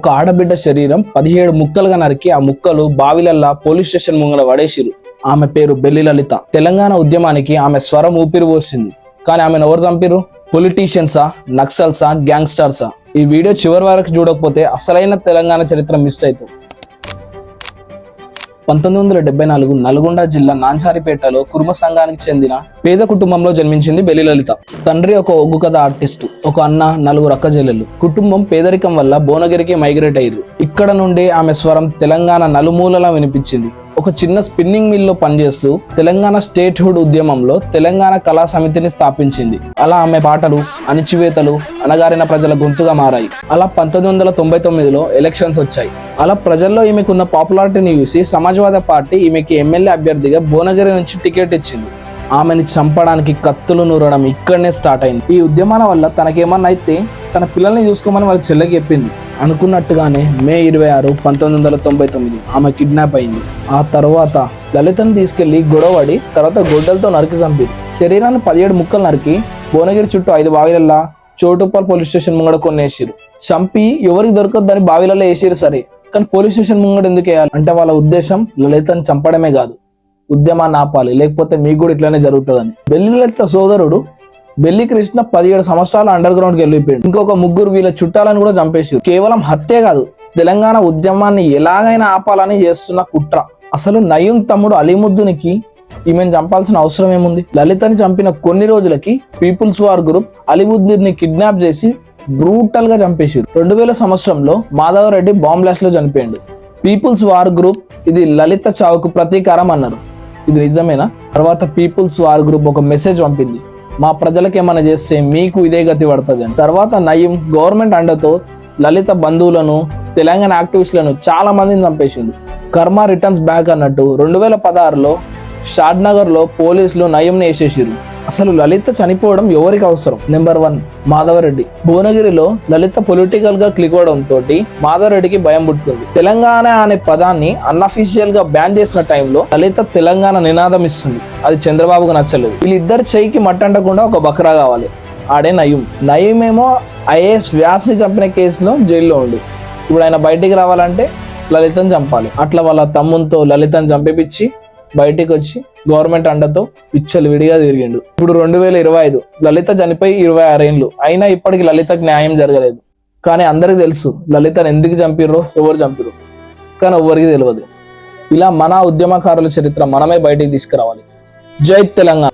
ఒక ఆడబిడ్డ శరీరం పదిహేడు ముక్కలుగా నరికి ఆ ముక్కలు బావిలల్లా పోలీస్ స్టేషన్ ముంగల పడేసిరు ఆమె పేరు బెల్లి లలిత. తెలంగాణ ఉద్యమానికి ఆమె స్వరం ఊపిరి పోసింది. కానీ ఆమెను ఎవరు చంపిరు పొలిటీషియన్సా నక్సల్సా గ్యాంగ్స్టర్సా? ఈ వీడియో చివరి వరకు చూడకపోతే అసలైన తెలంగాణ చరిత్ర మిస్ అవుతుంది పంతొమ్మిది వందల డెబ్బై నాలుగు నల్గొండ జిల్లా నాంచారిపేటలో కుర్మ సంఘానికి చెందిన పేద కుటుంబంలో జన్మించింది బెలిలలిత తండ్రి ఒక ఒగ్గు కథ ఆర్టిస్టు ఒక అన్న నలుగురు అక్కజెల్లెలు కుటుంబం పేదరికం వల్ల భువనగిరికి మైగ్రేట్ అయ్యారు ఇక్కడ నుండి ఆమె స్వరం తెలంగాణ నలుమూలలా వినిపించింది. ఒక చిన్న స్పిన్నింగ్ మిల్లో పనిచేస్తూ తెలంగాణ స్టేట్ హుడ్ ఉద్యమంలో తెలంగాణ కళా సమితిని స్థాపించింది. అలా ఆమె పాటలు అణిచివేతలు అణగారిన ప్రజల గొంతుగా మారాయి. అలా పంతొమ్మిది వందల తొంభై తొమ్మిదిలో ఎలక్షన్స్ వచ్చాయి. అలా ప్రజల్లో ఈమెకున్న పాపులారిటీని చూసి సమాజ్వాద పార్టీ ఈమెకి ఎమ్మెల్యే అభ్యర్థిగా భువనగిరి నుంచి టికెట్ ఇచ్చింది. ఆమెని చంపడానికి కత్తులు నూరడం ఇక్కడనే స్టార్ట్ అయింది. ఈ ఉద్యమాల వల్ల తనకేమన్నా అయితే తన పిల్లల్ని చూసుకోమని వాళ్ళ చెల్లెకి చెప్పింది. అనుకున్నట్టుగానే మే ఇరవై ఆరు పంతొమ్మిది వందల తొంభై తొమ్మిది ఆమె కిడ్నాప్ అయింది. ఆ తర్వాత లలితను తీసుకెళ్ళి గొడవడి తర్వాత గొడ్డలతో నరికి చంపింది శరీరాన్ని పదిహేడు ముక్కలు నరికి భువనగిరి చుట్టూ ఐదు బావిలల్లా చోటుపాల్ పోలీస్ స్టేషన్ ముంగడ కొనేసిరు చంపి ఎవరికి దొరకద్దని బావిలలో వేసిరు సరే కానీ పోలీస్ స్టేషన్ ముంగడ ఎందుకు వేయాలి అంటే వాళ్ళ ఉద్దేశం లలితను చంపడమే కాదు. ఉద్యమాన్ని ఆపాలి లేకపోతే మీకు కూడా ఇట్లానే జరుగుతుందని. బెల్లి లలిత సోదరుడు బెల్లి కృష్ణ పదిహేడు సంవత్సరాలు అండర్ గ్రౌండ్కి వెళ్ళిపోయాడు. ఇంకొక ముగ్గురు వీళ్ళ చుట్టాలను కూడా చంపేసారు కేవలం హత్య కాదు తెలంగాణ ఉద్యమాన్ని ఎలాగైనా ఆపాలని చేస్తున్న కుట్ర. అసలు నయం తమ్ముడు అలీముద్దునికి ఈమెను చంపాల్సిన అవసరం ఏముంది? లలితని చంపిన కొన్ని రోజులకి పీపుల్స్ వార్ గ్రూప్ అలీముద్దీన్ని కిడ్నాప్ చేసి బ్రూటల్గా చంపేశారు రెండు వేల సంవత్సరంలో మాధవరెడ్డి బాంబ్ బ్లాస్ట్లో చనిపోయాడు. పీపుల్స్ వార్ గ్రూప్ ఇది లలిత చావుకు ప్రతీకారం అన్నారు. ఇది నిజమేనా? తర్వాత పీపుల్స్ వార్ గ్రూప్ ఒక మెసేజ్ పంపింది. మా ప్రజలకు ఏమైనా చేస్తే మీకు ఇదే గతి పడుతుంది అని. తర్వాత నయం గవర్నమెంట్ అండతో లలిత బంధువులను తెలంగాణ యాక్టివిస్టులను చాలా మందిని చంపేసిండు. కర్మ రిటర్న్స్ బ్యాక్ అన్నట్టు రెండు వేల పదహారులో షాద్నగర్లో పోలీసులు నయంని వేసేసారు అసలు లలిత చనిపోవడం ఎవరికి అవసరం? Number one Madhava Reddy. భువనగిరిలో లలిత పొలిటికల్గా క్లిక్ అవడంతో మాధవరెడ్డికి భయం పుట్టుకుంది తెలంగాణ అనే పదాన్ని అన్అఫీషియల్గా బ్యాన్ చేసిన టైంలో లలిత తెలంగాణ నినాదం ఇస్తుంది. అది చంద్రబాబుకు నచ్చలేదు. వీళ్ళిద్దరు చేయికి మట్టంటకుండా ఒక బక్రా కావాలి. ఆడే నయం. నయం ఏమో ఐఏఎస్ వ్యాస్ని చంపిన కేసులో జైల్లో ఉండు. ఇప్పుడు ఆయన బయటికి రావాలంటే లలితను చంపాలి. అట్లా వాళ్ళ తమ్ముంతో లలితను చంపిపించి బయటికి వచ్చి గవర్నమెంట్ అండతో విచ్చలు విడిగా తిరిగిండు. ఇప్పుడు రెండు వేల ఇరవై ఐదు లలిత చనిపోయి ఇరవై ఆరేండ్లు అయినా ఇప్పటికి లలితకు న్యాయం జరగలేదు. కానీ అందరికి తెలుసు లలితను ఎందుకు చంపిర్రో ఎవరు చంపిరు కానీ ఎవరికి తెలియదు ఇలా మన ఉద్యమకారుల చరిత్ర మనమే బయటికి తీసుకురావాలి. జై తెలంగాణ.